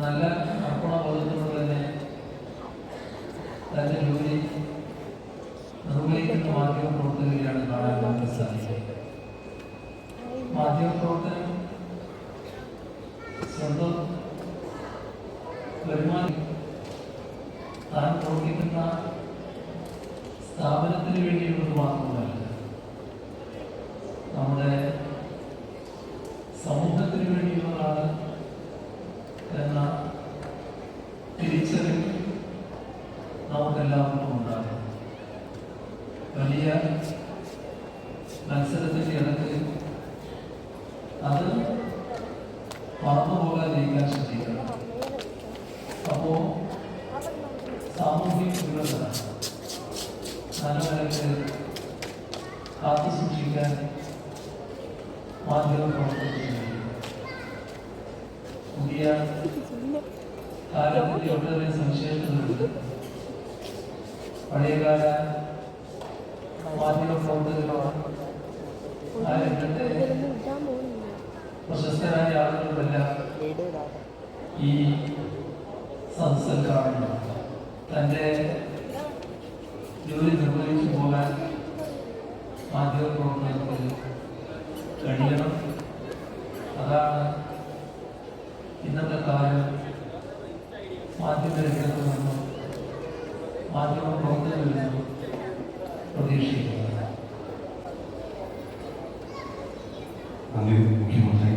നല്ല അർപ്പണ കൊടുക്കുന്നത് തന്നെ തന്റെ ജോലി നിർവഹിക്കുന്ന മാധ്യമ പ്രവർത്തകരെയാണ് കാണാൻ നമുക്ക് സാധിക്കുന്നത് മാധ്യമ പ്രവർത്തനം സ്വന്തം വരുമാനം താൻ പ്രവർത്തിക്കുന്ന സ്ഥാപനത്തിന് വേണ്ടിയുള്ളത് നമുക്കെല്ലാവർക്കും ഉണ്ടാകും വലിയ മത്സരത്തിൽ ഇടയ്ക്ക് അത് മറന്നുപോകാതിരിക്കാൻ ശ്രദ്ധിക്കണം. അപ്പോ സാമൂഹിക വികസന നല്ല നിലയ്ക്ക് കാത്തു സൂക്ഷിക്കാൻ മാധ്യമ പ്രവർത്തനത്തിന്. പുതിയ കാലത്തിന്റെ ഒട്ടേറെ സവിശേഷതകളുണ്ട് പഴയകാല മാധ്യമ പ്രവർത്തകർ ആ രംഗത്തെ പ്രശസ്തരായ ആളുകളുമെല്ലാം ഈ സദസ്സിൽ കാണുന്നു തന്റെ ജോലി നിർവഹിച്ചു പോകാൻ മാധ്യമ പ്രവർത്തനത്തിൽ കഴിയണം. അതാണ് ഇന്നത്തെ കാലം മാധ്യമ രംഗത്ത് നിന്നും മാധ്യമ പ്രവർത്തകരിൽ നിന്നും പ്രതീക്ഷിക്കുന്നത് നന്ദി മുഖ്യമന്ത്രി